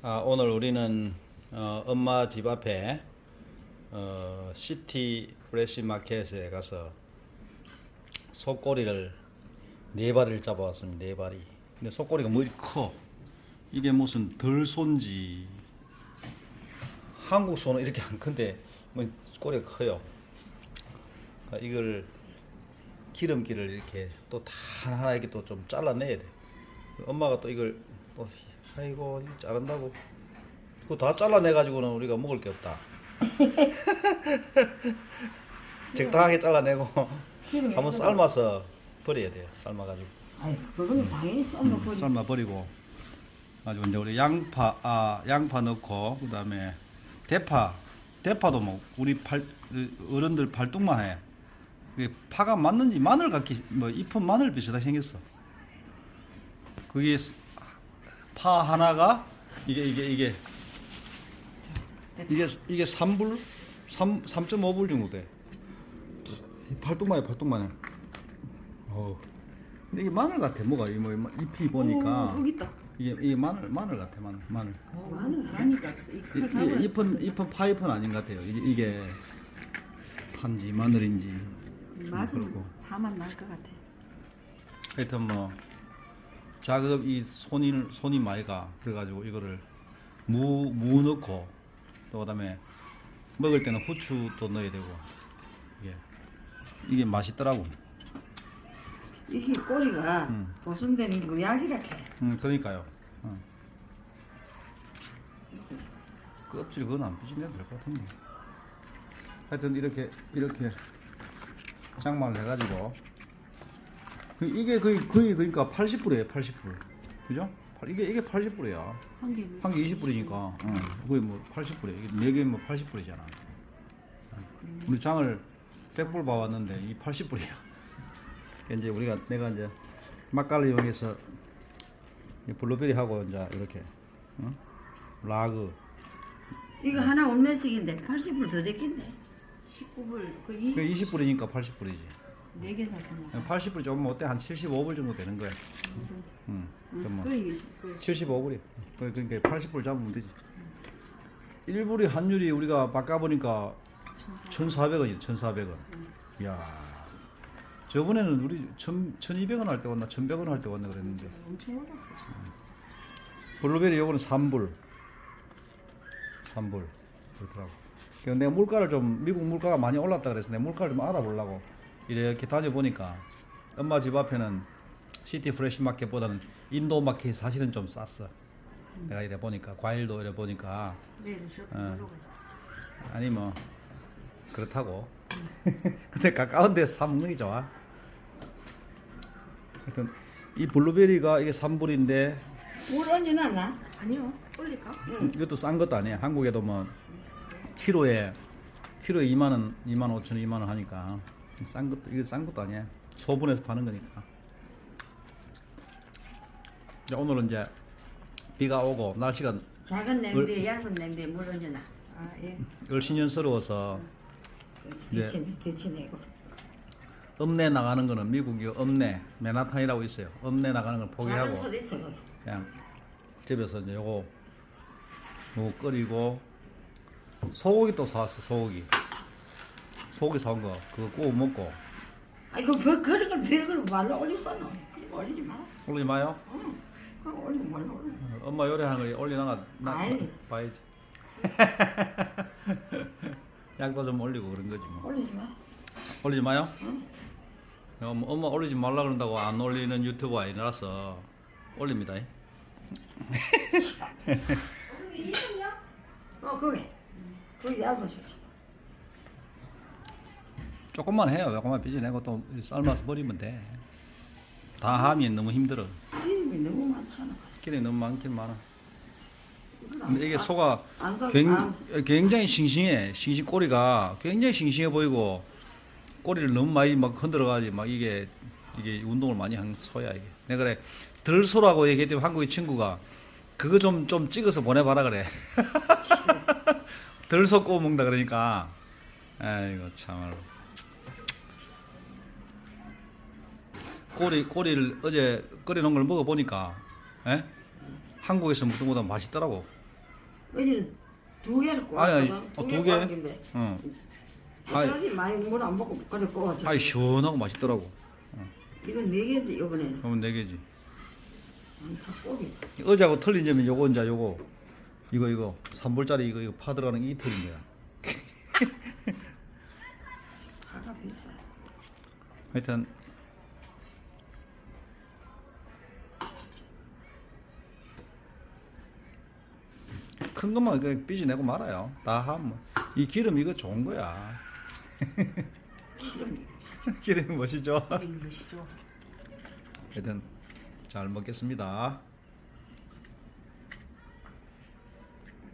아, 오늘 우리는 어, 엄마 집 앞에 어, 시티 프레시 마켓에 가서 속꼬리를 네 마리를 잡아왔습니다. 네 마리. 근데 속꼬리가 뭐 커. 이게 무슨 들손지. 한국 소는 이렇게 안 큰데 뭐 꼬리가 커요. 그러니까 이걸 기름기를 이렇게 또 다 하나 이렇게 또 좀 잘라내야 돼. 엄마가 또 이걸 또 아이고 자른다고 그거 다 잘라내 가지고는 우리가 먹을 게 없다. 적당하게 잘라내고 한번 삶아서 버려야 돼요. 삶아가지고 아이, 그거는 당연히 썰어 버리. 삶아 버리고 가지고 이제 우리 양파 아 양파 넣고 그다음에 대파 대파도 뭐 우리 팔 어른들 발톱만 해. 그게 파가 맞는지 마늘 같기 뭐 잎은 마늘 비슷하게 생겼어. 그게 파 하나가 이게 이게 이게 이게 이게 3불 3 3.5불 정도 돼. 이 팔뚝만해 팔뚝만해. 어. 근데 이게 마늘 같아. 뭐가 이뭐 잎이 보니까 오, 여기 있다. 이게 이게 마늘 마늘 같아 마늘 마늘. 어, 마늘 아니까 이, 이, 잎은 잎은 파잎은 아닌 것 같아요. 이게, 이게 판지 마늘인지 맛은 그리고. 다만 날것 같아. 하여튼 뭐 작업 이 손이 손이 많이 가 그래가지고 이거를 무 무 넣고 또 그다음에 먹을 때는 후추도 넣어야 되고 이게 이게 맛있더라고. 이게 꼬리가 음. 보존되는 거 약이라 해. 음 그러니까요. 어. 껍질 그건 안 삐지면 될 것 같은데. 하여튼 이렇게 이렇게 장만을 해가지고 그 이게 거의 거의 그러니까 80불이에요 80불 그죠? 팔- 이게 이게 80불이야 한 개. 한 개 20불이니까 어, 거의 뭐 80불이야 이게 네 개면 80불이잖아 우리 장을 100불 봐왔는데 이 80불이야 이제 우리가 내가 이제 막갈리 이용해서 이 블루베리하고 이제 이렇게 어? 라그 이거 하나 온매식인데 80불 더 됐겠네. 19불 그 이. 그 20불이니까 80불이지 네 개 샀으면. 80불 조금 어때 한 75불 정도 되는 거야 응. 그럼 뭐그 이게 그 75불이. 그러니까 80불 잡으면 되지. 1불이 환율이 우리가 바꿔보니까 1,400원이야, 1,400원. 야 저번에는 우리 1,200원 할 때 왔나, 1,100원 할 때 왔나 그랬는데. 엄청 올랐어 지금. 블루베리 요거는 3불. 3불. 그렇더라고. 그래서 내가 물가를 좀, 미국 물가가 많이 올랐다 그래서 내가 물가를 좀 알아보려고 이렇게 다녀보니까 엄마 집 앞에는 시티 프레시 마켓보다는 인도 마켓이 사실은 좀 쌌어. 내가 이래 보니까, 과일도 이래 보니까, 내일 쇼핑 어. 하러 가자. 아니 뭐, 그렇다고. 근데 가까운 데서 사 먹는 게 좋아. 하여튼, 이 블루베리가 이게 3불인데, 물 얹어놨나? 아니요. 올릴까? 이것도 싼 것도 아니에요. 한국에도 뭐 키로에 키로에 2만 원, 2만 5천 원, 2만 원 하니까 싼 것도 이게 싼 것도 아니에요. 소분해서 파는 거니까. 이제 오늘은 이제 비가 오고 날씨가 작은 냄비에 얇은 냄비에 물 얹어놔. 아 예. 을신년스러워서 네. 대체 대체내고. 읍내 나가는 거는 미국이 읍내 맨하탄이라고 있어요. 읍내 나가는 걸 포기하고 거기. 그냥 집에서 이제 요거 요거 끓이고 소고기 또 사왔어 소고기 소고기 사온 거 그거 구워 먹고 아 이거 별 그런 걸 별걸 말로. 그거 올리지 마. 올리지 마요 응. 그거 올리면 말로 올려. 엄마 요리하는 거 올려놔가 나 아이. 봐야지 양도 좀 올리고 그런 거지 뭐 올리지 마. 올리지 마요 응. 엄마, 엄마 올리지 말라 그런다고 안 올리는 유튜버 아니라서 올립니다 어 거기. 거기 얇아서. 조금만 해요 조금만 빚어내고 또 삶아서 버리면 돼 다 하면 너무 힘들어 기름이 너무 많잖아. 기름이 너무 많긴 많아 근데 이게 아, 소가 굉, 굉장히 싱싱해. 싱싱 꼬리가 굉장히 싱싱해 보이고 꼬리를 너무 많이 막 흔들어가지고 막 이게 이게 운동을 많이 한 소야 이게. 내가 그래 들소라고 얘기했더니 한국의 친구가 그거 좀좀 찍어서 보내봐라 그래. 들소 구워 먹는다 그러니까 아이고 참말로. 꼬리 꼬리를 어제 끓여놓은 걸 먹어보니까 에? 한국에서 먹던 것보다 맛있더라고. 어제는 두 개를 아니, 아니, 꼬았거든. 어, 두개 두 개? 응. 아니. 어쩌지 많이 물 안 먹고 그래 꼬았죠. 아이 시원하고 맛있더라고. 이건 네 개인데 이번에는 그러면 네 개지. 다 꼬리. 어제하고 틀린 점이 요거 이제 요거 이거 이거 3불짜리 이거 이거 파 들어가는 게 이 틀린 거야. 비싸. 하여튼 큰 것만 그 삐지 내고 말아요. 다 하면 이 기름 이거 좋은 거야. 기름이 기름이 멋이죠. 기름이 것이죠. 하여튼 잘 먹겠습니다.